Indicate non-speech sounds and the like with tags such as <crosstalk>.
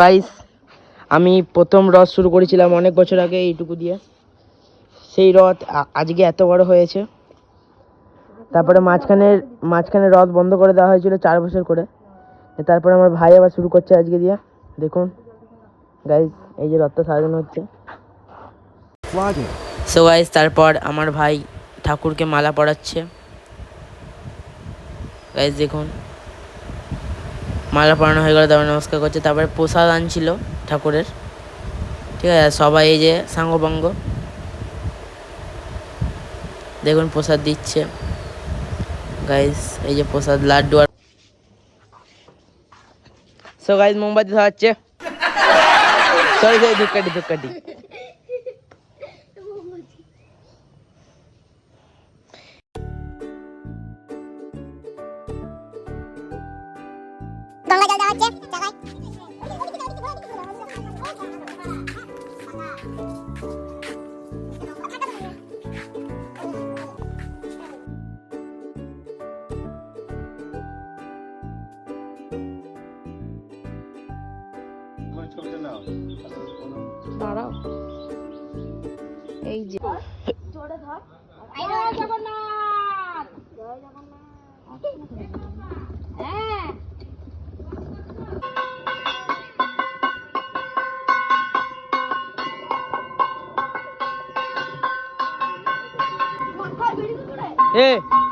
Guys আমি প্রথম রথ শুরু করেছিলাম অনেক বছর আগে এইটুকু দিয়ে। সেই রথ আজকে এত বড় হয়েছে। তারপরে মাঝখানের মাঝখানে রথ বন্ধ করে দেওয়া হয়েছিল চার বছর করে। তারপরে আমার ভাই আবার শুরু করছে আজকে দিয়ে। দেখুন গাইস এই যে রথটা সাজানো হচ্ছে। সো গাইস তারপর আমার ভাই ঠাকুরকে মালা পরাচ্ছে। গাইস দেখুন। মালা পরানো হয়ে গেলে, তারপরে নমস্কার করছে, তারপরে প্রসাদ আনছিল ঠাকুরের। ঠিক আছে সবাই এই যে সাঙ্গপাঙ্গ দেখুন, প্রসাদ দিচ্ছে। গাইস এই যে প্রসাদ, লাড্ডু আর সো গাইস মোমবাতি ধরাচ্ছে। <laughs> সরি সরি ধূপকাঠি ধূপকাঠি। গঙ্গা জল হচ্ছে জায়গায় দাঁড়াও। এই যে। জয় জগন্নাথ। Hey.